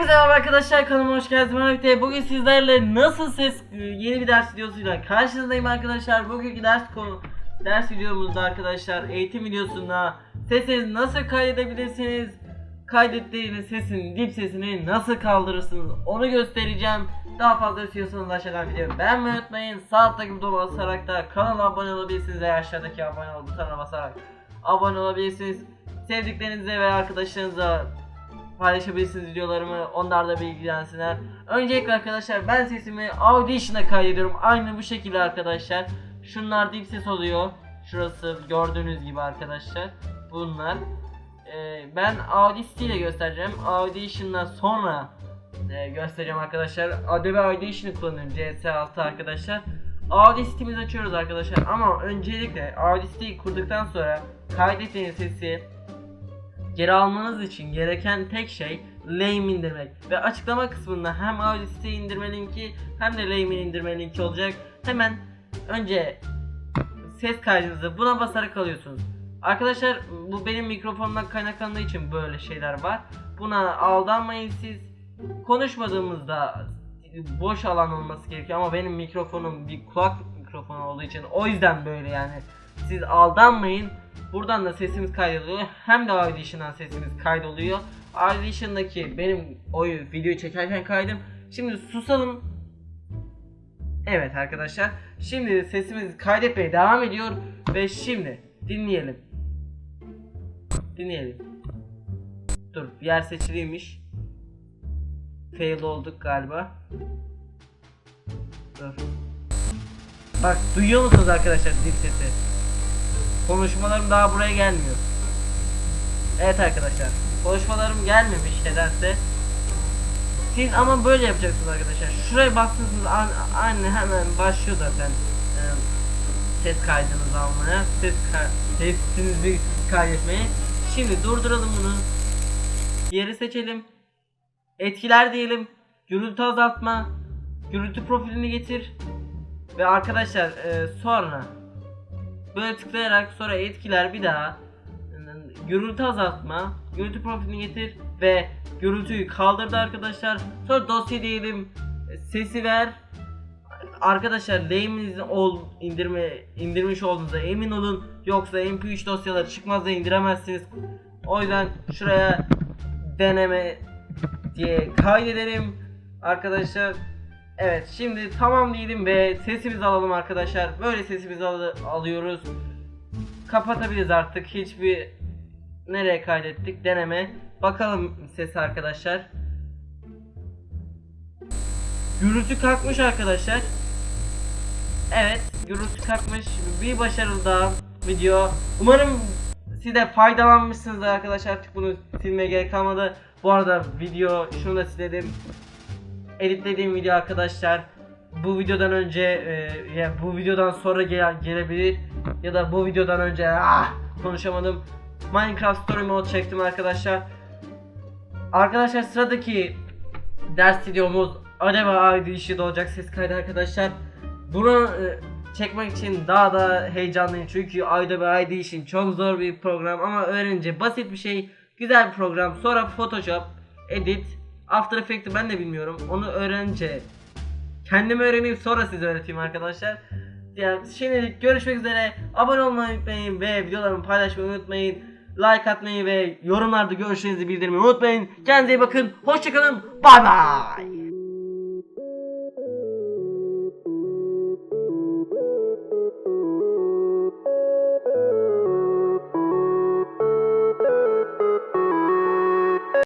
merhaba arkadaşlar kanalıma hoş geldiniz. Ben Abite. Bugün sizlerle nasıl ses e, yeni bir ders videosuyla karşınızdayım arkadaşlar. Bugünkü ders konu ders videomuzda arkadaşlar eğitim videosunda sesinizi nasıl kaydedebilirsiniz? Kaydettiğiniz sesin dip sesini nasıl kaldırırsınız onu göstereceğim. Daha fazla istiyorsanız aşağıdan videoyu beğenmeyi unutmayın. Sağ alttaki butona basarak da kanala abone olabilirsiniz veya aşağıdaki abone ol butonuna basarak abone olabilirsiniz. Sevdiklerinize ve arkadaşlarınıza paylaşabilirsiniz videolarımı. Onlar da bilgilensinler. Öncelikle arkadaşlar ben sesimi Audition'a kaydediyorum. Aynı bu şekilde arkadaşlar. Şunlar dip ses oluyor. Şurası gördüğünüz gibi arkadaşlar. Bunlar. Ee, ben Audacity ile göstereceğim. Audition'dan sonra e, göstereceğim arkadaşlar. Adobe Audition'ı kullanıyorum. CS6 arkadaşlar. Audacity'mizi açıyoruz arkadaşlar. Ama öncelikle Audacity'yi kurduktan sonra kaydettiğiniz sesi geri almanız için gereken tek şey lame indirmek ve açıklama kısmında hem Audacity'yi indirme linki hem de lame'in indirme linki olacak. Hemen önce ses kaydınızı buna basarak alıyorsunuz. Arkadaşlar bu benim mikrofonumdan kaynaklandığı için böyle şeyler var. Buna aldanmayın siz. Konuşmadığımızda boş alan olması gerekiyor ama benim mikrofonum bir kulaklık mikrofonu olduğu için o yüzden böyle yani. Siz aldanmayın. Buradan da sesimiz kaydoluyor. Hem de Audition'dan sesimiz kaydoluyor. Audition'daki benim oyu videoyu çekerken kaydım. Şimdi susalım. Evet arkadaşlar. Şimdi sesimiz kaydetmeye devam ediyor ve şimdi dinleyelim. Dinleyelim. Dur yer seçiliymiş. Fail olduk galiba. Dur. Bak duyuyor musunuz arkadaşlar dip sesi? Konuşmalarım daha buraya gelmiyor. Evet arkadaşlar. Konuşmalarım gelmemiş nedense. Siz ama böyle yapacaksınız arkadaşlar. Şuraya bastınız an, anne hemen başlıyor zaten e, ses kaydınızı almaya. Ses ka sesinizi kaydetmeye. Şimdi durduralım bunu. Yeri seçelim. Etkiler diyelim. Gürültü azaltma. Gürültü profilini getir. Ve arkadaşlar e, sonra böyle tıklayarak sonra etkiler bir daha gürültü azaltma, gürültü profilini getir ve gürültüyü kaldırdı arkadaşlar. Sonra dosya diyelim, sesi ver. Arkadaşlar lame'inizi ol indirme indirmiş olduğunuza emin olun. Yoksa MP3 dosyaları çıkmaz da indiremezsiniz. O yüzden şuraya deneme diye kaydedelim arkadaşlar. Evet şimdi tamam diyelim ve sesimizi alalım arkadaşlar. Böyle sesimizi al- alıyoruz. Kapatabiliriz artık. Hiçbir nereye kaydettik deneme. Bakalım ses arkadaşlar. Gürültü kalkmış arkadaşlar. Evet gürültü kalkmış. Bir başarılı daha video. Umarım siz de faydalanmışsınızdır arkadaşlar. Artık bunu silmeye gerek kalmadı. Bu arada video şunu da silelim editlediğim video arkadaşlar. Bu videodan önce e, ya bu videodan sonra gel- gelebilir ya da bu videodan önce ah konuşamadım. Minecraft Story Mode çektim arkadaşlar. Arkadaşlar sıradaki ders videomuz Adobe ID işi olacak ses kaydı arkadaşlar. Bunu e, çekmek için daha da heyecanlıyım çünkü Adobe ID için çok zor bir program ama öğrenince basit bir şey güzel bir program. Sonra Photoshop Edit After Effects'i ben de bilmiyorum. Onu öğrenince kendim öğreneyim sonra size öğreteyim arkadaşlar. Yani şimdilik görüşmek üzere. Abone olmayı unutmayın ve videolarımı paylaşmayı unutmayın. Like atmayı ve yorumlarda görüşlerinizi bildirmeyi unutmayın. Kendinize iyi bakın. Hoşçakalın. Bay bay.